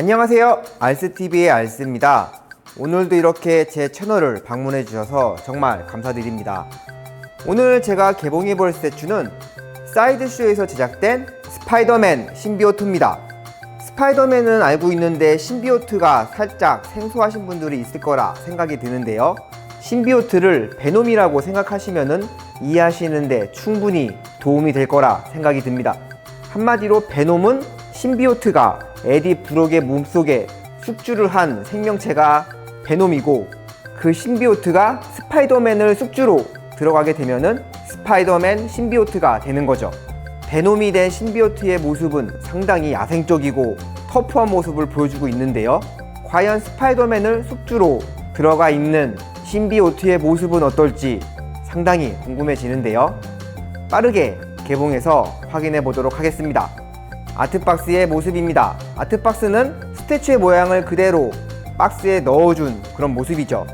안녕하세요. 알스TV의 알스입니다. 오늘도 이렇게 제 채널을 방문해 주셔서 정말 감사드립니다. 오늘 제가 개봉해 볼 스태츄는 사이드쇼에서 제작된 스파이더맨 신비오트입니다. 스파이더맨은 알고 있는데 신비오트가 살짝 생소하신 분들이 있을 거라 생각이 드는데요. 신비오트를 베놈이라고 생각하시면은 이해하시는데 충분히 도움이 될 거라 생각이 듭니다. 한마디로 베놈은 신비오트가 에디 브록의 몸속에 숙주를 한 생명체가 베놈이고 그 신비오트가 스파이더맨을 숙주로 들어가게 되면은 스파이더맨 신비오트가 되는 거죠. 베놈이 된 신비오트의 모습은 상당히 야생적이고 터프한 모습을 보여주고 있는데요. 과연 스파이더맨을 숙주로 들어가 있는 신비오트의 모습은 어떨지 상당히 궁금해지는데요. 빠르게 개봉해서 확인해 보도록 하겠습니다. 아트박스의 모습입니다. 아트박스는 스태츄의 모양을 그대로 박스에 넣어준 그런 모습이죠.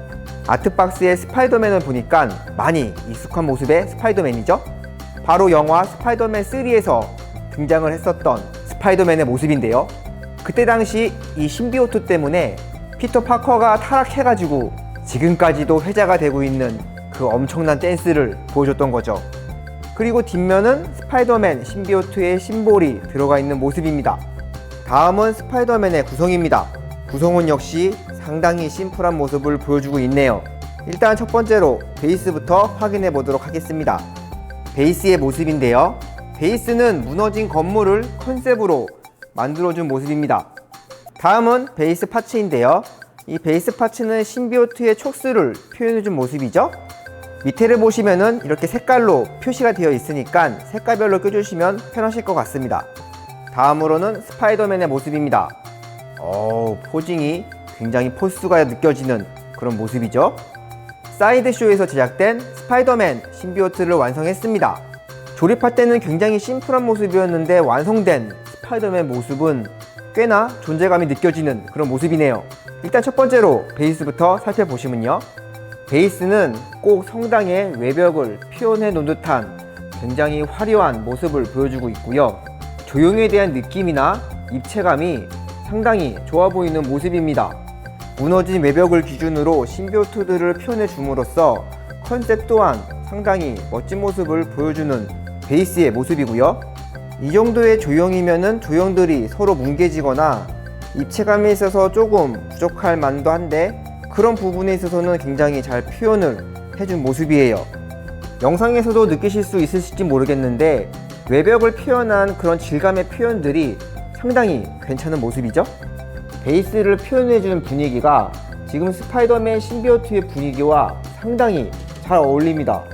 아트박스의 스파이더맨을 보니까 많이 익숙한 모습의 스파이더맨이죠. 바로 영화 스파이더맨 3에서 등장을 했었던 스파이더맨의 모습인데요. 그때 당시 이 신비오트 때문에 피터 파커가 타락해가지고 지금까지도 회자가 되고 있는 그 엄청난 댄스를 보여줬던 거죠. 그리고 뒷면은 스파이더맨 신비오트의 심볼이 들어가 있는 모습입니다. 다음은 스파이더맨의 구성입니다. 구성은 역시 상당히 심플한 모습을 보여주고 있네요. 일단 첫 번째로 베이스부터 확인해 보도록 하겠습니다. 베이스의 모습인데요. 베이스는 무너진 건물을 컨셉으로 만들어준 모습입니다. 다음은 베이스 파츠인데요. 이 베이스 파츠는 신비오트의 촉수를 표현해준 모습이죠. 밑에를 보시면은 이렇게 색깔로 표시가 되어 있으니까 색깔별로 껴주시면 편하실 것 같습니다. 다음으로는 스파이더맨의 모습입니다. 어 포징이 굉장히 포스가 느껴지는 그런 모습이죠. 사이드쇼에서 제작된 스파이더맨 신비오트를 완성했습니다. 조립할 때는 굉장히 심플한 모습이었는데 완성된 스파이더맨 모습은 꽤나 존재감이 느껴지는 그런 모습이네요. 일단 첫 번째로 베이스부터 살펴보시면요. 베이스는 꼭 성당의 외벽을 표현해 놓은 듯한 굉장히 화려한 모습을 보여주고 있고요. 조형에 대한 느낌이나 입체감이 상당히 좋아 보이는 모습입니다. 무너진 외벽을 기준으로 신비오트들을 표현해 줌으로써 컨셉 또한 상당히 멋진 모습을 보여주는 베이스의 모습이고요. 이 정도의 조형이면은 조형들이 서로 뭉개지거나 입체감에 있어서 조금 부족할 만도 한데 그런 부분에 있어서는 굉장히 잘 표현을 해준 모습이에요. 영상에서도 느끼실 수 있으실지 모르겠는데 외벽을 표현한 그런 질감의 표현들이 상당히 괜찮은 모습이죠. 베이스를 표현해주는 분위기가 지금 스파이더맨 신비오트의 분위기와 상당히 잘 어울립니다.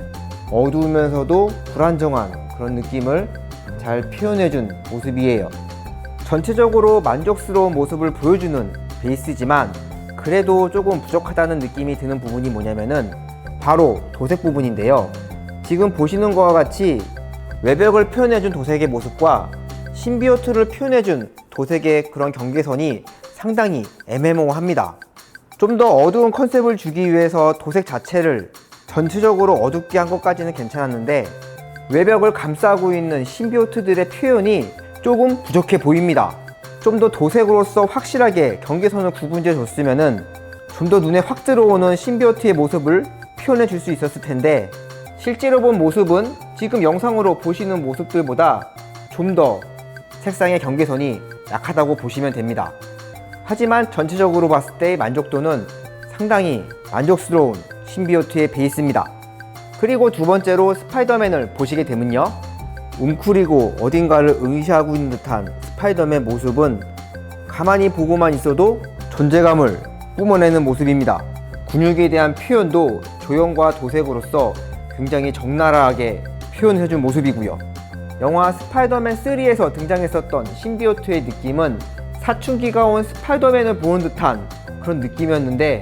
어두우면서도 불안정한 그런 느낌을 잘 표현해준 모습이에요. 전체적으로 만족스러운 모습을 보여주는 베이스지만 그래도 조금 부족하다는 느낌이 드는 부분이 뭐냐면은 바로 도색 부분인데요. 지금 보시는 것과 같이 외벽을 표현해준 도색의 모습과 신비오트를 표현해준 도색의 그런 경계선이 상당히 애매모호합니다. 좀 더 어두운 컨셉을 주기 위해서 도색 자체를 전체적으로 어둡게 한 것까지는 괜찮았는데 외벽을 감싸고 있는 신비오트들의 표현이 조금 부족해 보입니다. 좀 더 도색으로서 확실하게 경계선을 구분해 줬으면은 좀 더 눈에 확 들어오는 신비오트의 모습을 표현해 줄 수 있었을 텐데 실제로 본 모습은 지금 영상으로 보시는 모습들보다 좀 더 색상의 경계선이 약하다고 보시면 됩니다. 하지만 전체적으로 봤을 때 만족도는 상당히 만족스러운 신비오트의 베이스입니다. 그리고 두 번째로 스파이더맨을 보시게 되면요. 웅크리고 어딘가를 응시하고 있는 듯한 스파이더맨 모습은 가만히 보고만 있어도 존재감을 뿜어내는 모습입니다. 근육에 대한 표현도 조형과 도색으로서 굉장히 적나라하게 표현해준 모습이고요. 영화 스파이더맨 3에서 등장했었던 신비오트의 느낌은 사춘기가 온 스파이더맨을 보는 듯한 그런 느낌이었는데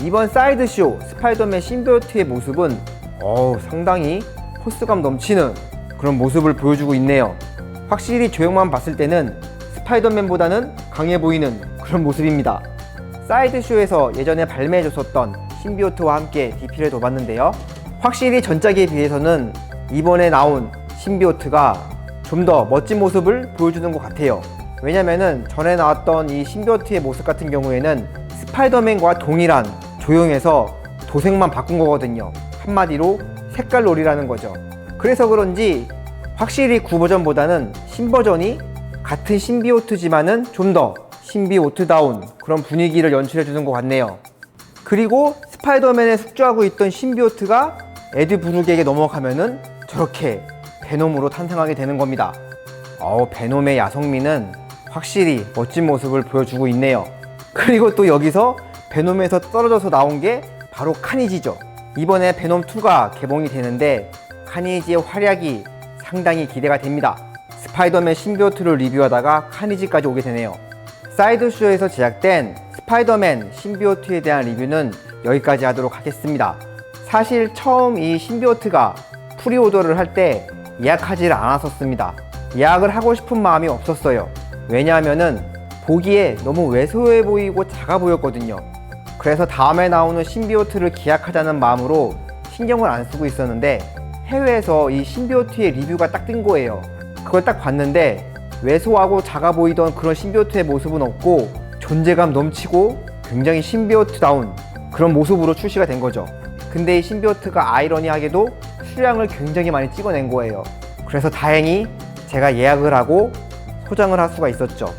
이번 사이드쇼 스파이더맨 신비오트의 모습은 어우, 상당히 포스감 넘치는 그런 모습을 보여주고 있네요. 확실히 조형만 봤을 때는 스파이더맨보다는 강해 보이는 그런 모습입니다. 사이드쇼에서 예전에 발매해줬었던 신비오트와 함께 DP를 둬봤는데요. 확실히 전작에 비해서는 이번에 나온 신비오트가 좀 더 멋진 모습을 보여주는 것 같아요. 왜냐면은 전에 나왔던 이 신비어트의 모습 같은 경우에는 스파이더맨과 동일한 조용해서 도색만 바꾼 거거든요. 한마디로 색깔 놀이라는 거죠. 그래서 그런지 확실히 구버전보다는 신버전이 같은 신비오트지만은 좀 더 신비오트다운 그런 분위기를 연출해 주는 것 같네요. 그리고 스파이더맨에 숙주하고 있던 신비오트가 에드 브룩에게 넘어가면은 저렇게 베놈으로 탄생하게 되는 겁니다. 어, 베놈의 야성미는 확실히 멋진 모습을 보여주고 있네요. 그리고 또 여기서 베놈에서 떨어져서 나온 게 바로 카니지죠. 이번에 베놈2가 개봉이 되는데 카니지의 활약이 상당히 기대가 됩니다. 스파이더맨 신비오트를 리뷰하다가 카니지까지 오게 되네요. 사이드쇼에서 제작된 스파이더맨 신비오트에 대한 리뷰는 여기까지 하도록 하겠습니다. 사실 처음 이 신비오트가 프리오더를 할 때 예약하지를 않았었습니다. 예약을 하고 싶은 마음이 없었어요. 왜냐하면은 보기에 너무 왜소해 보이고 작아 보였거든요. 그래서 다음에 나오는 신비오트를 기약하자는 마음으로 신경을 안 쓰고 있었는데 해외에서 이 신비오트의 리뷰가 딱 뜬 거예요. 그걸 딱 봤는데 왜소하고 작아 보이던 그런 신비오트의 모습은 없고 존재감 넘치고 굉장히 신비오트다운 그런 모습으로 출시가 된 거죠. 근데 이 신비오트가 아이러니하게도 수량을 굉장히 많이 찍어낸 거예요. 그래서 다행히 제가 예약을 하고 소장을 할 수가 있었죠.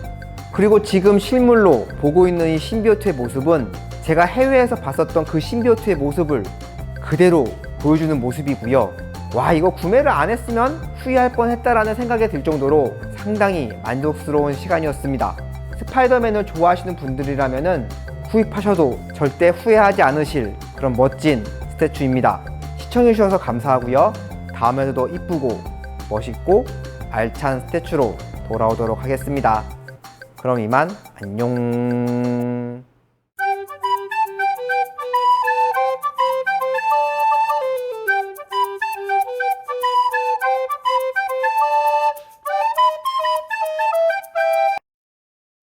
그리고 지금 실물로 보고 있는 이 신비오트의 모습은 제가 해외에서 봤었던 그 신비오트의 모습을 그대로 보여주는 모습이고요. 와, 이거 구매를 안 했으면 후회할 뻔 했다라는 생각이 들 정도로 상당히 만족스러운 시간이었습니다. 스파이더맨을 좋아하시는 분들이라면은 구입하셔도 절대 후회하지 않으실 그런 멋진 스태츄입니다. 시청해주셔서 감사하고요. 다음에도 더 이쁘고 멋있고 알찬 스태츄로 돌아오도록 하겠습니다. 그럼 이만 안녕.